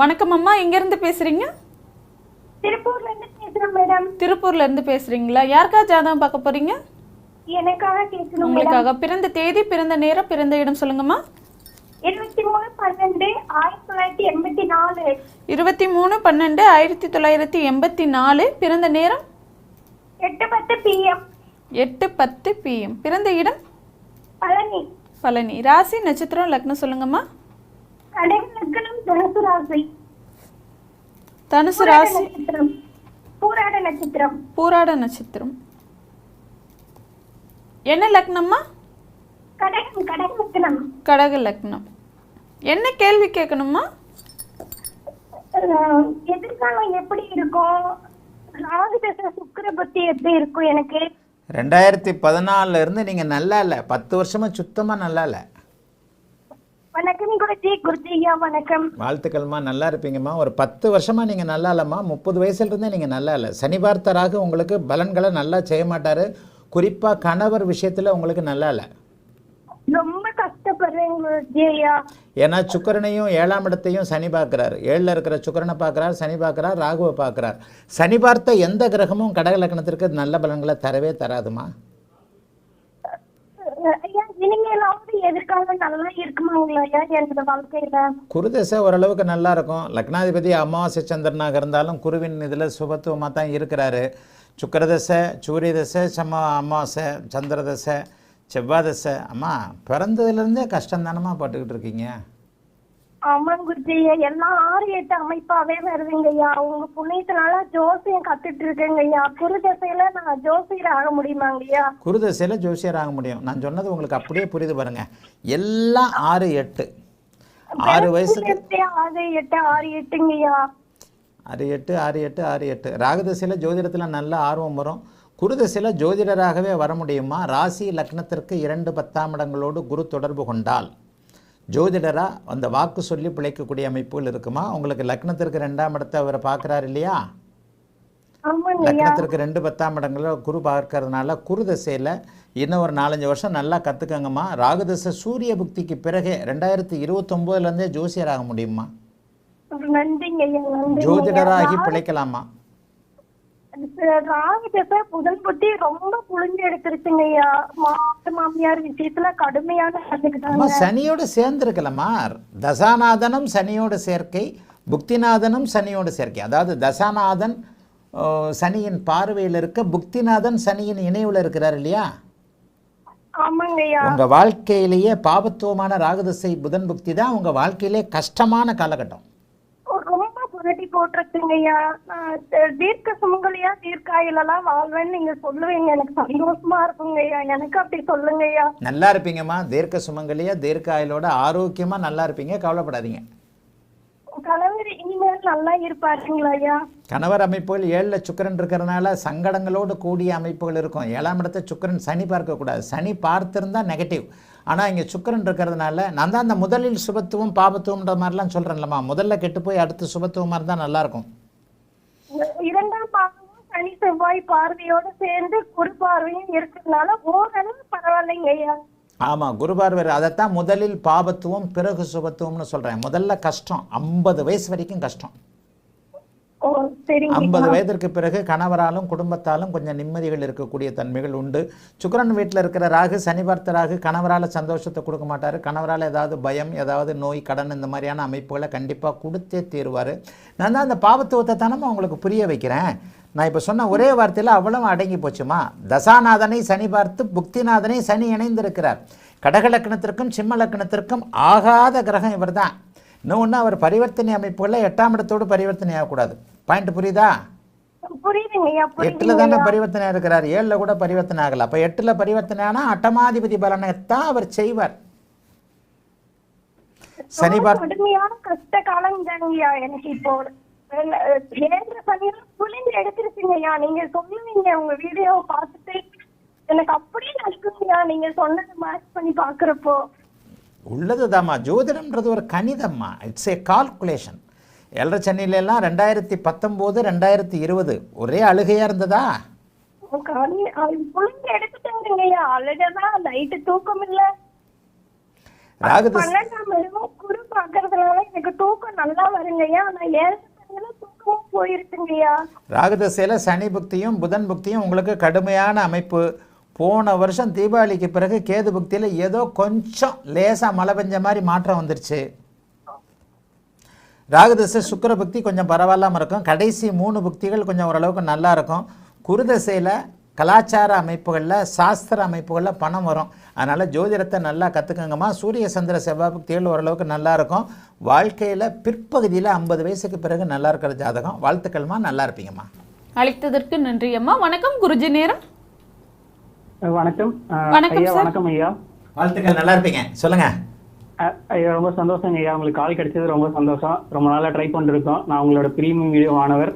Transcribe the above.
வணக்கம் அம்மா எங்கேருந்து பேசுகிறீங்க திருப்பூர்ல இருந்து பேசுறேன் மேடம். திருப்பூர்ல இருந்து பேசுகிறீங்களா யாருக்கா ஜாதகம் பார்க்க போகிறீங்க எனக்காக கேட்கணும் உங்களுக்காக. பிறந்த தேதி பிறந்த நேரம் பிறந்த இடம் சொல்லுங்கம்மா. இருபத்தி மூணு பன்னெண்டு ஆயிரத்தி தொள்ளாயிரத்தி எண்பத்தி நாலு. இருபத்தி மூணு பன்னெண்டு ஆயிரத்தி தொள்ளாயிரத்தி எண்பத்தி நாலு. பிறந்த நேரம்? எட்டு பத்து பிஎம் எட்டு பத்து பிஎம் பிறந்த இடம்? பழனி. பழனி. ராசி நட்சத்திரம் லக்னம் சொல்லுங்கம்மா. தனுசு ராசி. தனுசு பூராட ராசி. நட்சத்திரம். பூராட நட்சத்திரம். பூராட நட்சத்திரம். என்ன லக்னம்மா? கடகம் கடக லக்னம். கடக லக்னம். என்ன கேள்வி கேட்கணுமா எதிர்காலம் எப்படி இருக்கும்? ராகு தசை சுக்கிர புத்தி எப்படி இருக்கும் எனக்கு? ரெண்டாயிரத்தி பதினாலில் இருந்து நீங்கள் நல்லா இல்லை. பத்து வருஷமாக சுத்தமாக நல்லா இல்லை. வணக்கம் குருஜி குருஜி ஐயா வணக்கம். வாழ்த்துக்கள்மா நல்லா இருப்பீங்கம்மா. ஒரு பத்து வருஷமாக நீங்கள் நல்லா இல்லைம்மா. முப்பது வயசுலேருந்தே நீங்கள் நல்லா இல்லை. சனி பார்த்தராக உங்களுக்கு பலன்களை நல்லா செய்ய மாட்டார். குறிப்பாக கணவர் விஷயத்தில் உங்களுக்கு நல்லா இல்லை. ரொம்ப கஷ்டப்படுறேன் ஏன்னா சுக்கிரனையும் ஏழாம் இடத்தையும் சனி பார்க்குறார். ஏழில் இருக்கிற சுக்கிரனை பார்க்குறார் சனி பார்க்குறார் ராகுவை பார்க்குறார். சனி பார்த்த எந்த கிரகமும் கடக லக்னத்திற்கு நல்ல பலன்களை தரவே தராதுமா? எதிர்காலம் நல்லா என்னோட வாழ்க்கையில? குருதசை ஓரளவுக்கு நல்லா இருக்கும் லக்னாதிபதி அமாவாசை சந்திரனாக இருந்தாலும் குருவின் இதில் சுபத்துவமாக தான் இருக்கிறாரு. சுக்கரதசை சூரிய தசை சம அமாவாசை சந்திரதசை செவ்வாதசை. அம்மா பிறந்ததுலேருந்தே கஷ்டம் தானம்மா பட்டுக்கிட்டு இருக்கீங்க? ஆமாங்க குருஜி ஐயா எல்லாம் ஆறு எட்டு அமைப்பாவே வருதுங்க ஐயா உங்க புண்ணியத்தினால ஜோசியம் கத்துட்டு இருக்கேங்க ஐயா குரு தசையில நான் ஜோசியர் ஆக முடியுமாங்க ஐயா குருதசையில் ஜோசியர் ஆக முடியும். நான் சொன்னது உங்களுக்கு அப்படியே புரியுது பாருங்க. எல்லாம் ஆறு எட்டு. ஆறு வயசுக்கு ஆறு எட்டு ஆறு எட்டுங்க ஐயா ஆறு எட்டு ஆறு எட்டு ஆறு எட்டு. ராகதசையில் ஜோதிடத்தில் நல்ல ஆர்வம் வரும். குருதசையில் ஜோதிடராகவே வர முடியுமா? ராசி லக்னத்திற்கு இரண்டு பத்தாம் இடங்களோடு குரு தொடர்பு கொண்டால். ஜோதிடராக அந்த வாக்கு சொல்லி பிழைக்கக்கூடிய அமைப்புகள் இருக்குமா? உங்களுக்கு லக்னத்திற்கு ரெண்டாம் இடத்தை அவர் பார்க்குறாரு இல்லையா? லக்னத்திற்கு ரெண்டு பத்தாம் இடங்களில் குரு பார்க்கறதுனால குரு தசையில் இன்னும் ஒரு நாலஞ்சு வருஷம் நல்லா கற்றுக்கங்கம்மா ராகுதசை சூரிய புக்திக்கு பிறகே ரெண்டாயிரத்தி இருபத்தொம்போதுலேருந்தே முடியுமா? நன்றிங்க ஐயா நன்றி ஜோதிடராகி பிழைக்கலாமா? ராகு தசை புதன் புத்தி ரொம்ப புழிஞ்சு எடுத்துருச்சுங்க ஐயா. மாட்டு மாமியார் விஷயத்துல கடுமையான சனியோடு சேர்ந்துருக்கலம்மா தசாநாதனும் சனியோடு சேர்க்கை புக்திநாதனும் சனியோடு சேர்க்கை. அதாவது தசாநாதன் சனியின் பார்வையில் இருக்க புக்திநாதன் சனியின் இணைவில் இருக்கிறார் இல்லையா? உங்க வாழ்க்கையிலேயே பாபத்துவமான ராகுதசை புதன் புக்தி தான் உங்க வாழ்க்கையிலே கஷ்டமான காலகட்டம். புரட்டி தீர்க்க சுமங்கலியா? தீர்க்காயிலெல்லாம் வாழ்வேன்னு நீங்க சொல்லுவீங்க. எனக்கு சந்தோஷமா இருக்குங்கய்யா. எனக்கு அப்படி சொல்லுங்கய்யா. நல்லா இருப்பீங்கம்மா. தீர்க்க சுமங்கலியா தீர்க்க ஆரோக்கியமா நல்லா இருப்பீங்க. கவலைப்படாதீங்க. கணவர் இனிமேல் நல்லா இருப்பாருங்களா ஐயா? கணவர் அமைப்புகள் ஏழில் சுக்கிரன் இருக்கிறதுனால சங்கடங்களோடு கூடிய அமைப்புகள் இருக்கும். ஏழாம் இடத்தை சுக்கிரன் சனி பார்க்கக்கூடாது. சனி பார்த்திருந்தா நெகட்டிவ் ஆனால் இங்கே சுக்கிரன் இருக்கிறதுனால நான் தான் அந்த முதலில் சுபத்துவம் பாபத்துவம்ன்ற மாதிரிலாம் சொல்கிறேன்லம்மா முதல்ல கெட்டு போய் அடுத்து சுபத்துவமாக இருந்தால் நல்லாயிருக்கும். இரண்டாம் பாகமும் சனி செவ்வாய் பார்வையோட சேர்ந்து குரு பார்வையும் இருக்கிறதுனால ஓரளவு பரவாயில்லைங்க ஐயா. ஆமாம் குருபார்வர் அதைத்தான் முதலில் பாபத்துவம் பிறகு சுபத்துவம்னு சொல்கிறேன் முதல்ல கஷ்டம். ஐம்பது வயசு வரைக்கும் கஷ்டம். ஐம்பது வயதிற்கு பிறகு கணவராலும் குடும்பத்தாலும் கொஞ்சம் நிம்மதிகள் இருக்கக்கூடிய தன்மைகள் உண்டு. சுக்கிரன் வீட்டில் இருக்கிற ராகு சனி பார்த்த ராகு கணவரால் சந்தோஷத்தை கொடுக்க மாட்டார். கணவரால் ஏதாவது பயம் ஏதாவது நோய் கடன் இந்த மாதிரியான அமைப்புகளை கண்டிப்பாக கொடுத்தே தீருவார். நான் தான் அந்த பாவத்துவத்தை தானே உங்களுக்கு புரிய வைக்கிறேன். நான் இப்போ சொன்ன ஒரே வார்த்தையில் அவ்வளவு அடங்கி போச்சுமா? தசாநாதனை சனி பார்த்து புக்திநாதனை சனி இணைந்திருக்கிறார். கடக லக்னத்திற்கும் சிம்ம லக்னத்திற்கும் ஆகாத கிரகம் இவர்தான். இன்னொன்று அவர் பரிவர்த்தனை அமைப்புகளில் எட்டாம் இடத்தோடு பரிவர்த்தனை ஆகக்கூடாது. பாயிண்ட் புரியுதா? எட்டுல தானே பரிவர்த்தனை இருக்கிறார். ஏழுல கூட பரிவர்த்தனை ஆகல. அப்ப எட்டுல பரிவர்த்தனை ஆனா அட்டமாதிபதி பலனைத்தான் அவர் செய்வார். சனி பார்த்து கடுமையான கஷ்ட காலம் தாங்கய்யா எனக்கு இப்போ அஹ், ஏழரை சனியில புளிஞ்சு எடுத்துருச்சுங்க ஐயா நீங்க சொல்லுவீங்க உங்க வீடியோ பார்த்துட்டு. எனக்கு அப்படியே நடக்குங்கய்யா நீங்க சொன்னதை மேட்ச் பண்ணி பாக்குறப்போ உள்ளதுதாம்மா. ஜோதிடம்ன்றது ஒரு கணிதம்மா. இட்ஸ் ஏ கால்குலேஷன் ஏழரை சென்னையில எல்லாம் ரெண்டாயிரத்தி பத்தொம்போது ரெண்டாயிரத்தி இருபது ஒரே அழுகையா இருந்ததா? இடமும் குரு பாக்குறதுனால எனக்கு தூக்கம் நல்லா வருங்கய்யா. ஆனா தூக்கமும் போயிருச்சுங்கய்யா ராகுதசையில் சனி புக்தியும் புதன் புக்தியும் உங்களுக்கு கடுமையான அமைப்பு. போன வருஷம் தீபாவளிக்கு பிறகு கேது புக்தியில் ஏதோ கொஞ்சம் லேசாக மழை பெஞ்ச மாதிரி மாற்றம் வந்துருச்சு. ராகுதசை சுக்கர புக்தி கொஞ்சம் பரவாயில்லாமல் இருக்கும். கடைசி மூணு புக்திகள் கொஞ்சம் ஓரளவுக்கு நல்லா இருக்கும். குருதசையில் கலாச்சார அமைப்புகளில் சாஸ்திர அமைப்புகளில் பணம் வரும். அதனால் ஜோதிடத்தை நல்லா கற்றுக்கங்கம்மா சூரிய சந்திர செவ்வாய் புக்திகள் ஓரளவுக்கு நல்லா இருக்கும். வாழ்க்கையில் பிற்பகுதியில் ஐம்பது வயசுக்கு பிறகு நல்லா இருக்கிற ஜாதகம். வாழ்த்துக்கள்மா நல்லா இருப்பீங்கம்மா. அழைத்ததற்கு நன்றி அம்மா. வணக்கம் குருஜி நேரம். வணக்கம். வணக்கம் ஐயா. வணக்கம் ஐயா. வாழ்த்துக்கள் நல்லா இருப்பீங்க. சொல்லுங்கள் அஹ், ஐயா ரொம்ப சந்தோஷம் ஐயா. உங்களுக்கு கால் கிடைச்சது ரொம்ப சந்தோஷம். ரொம்ப நாளா ட்ரை பண்ணிருக்கோம் நான் உங்களோட பிரீமியம் வீடியோ ஆனவர்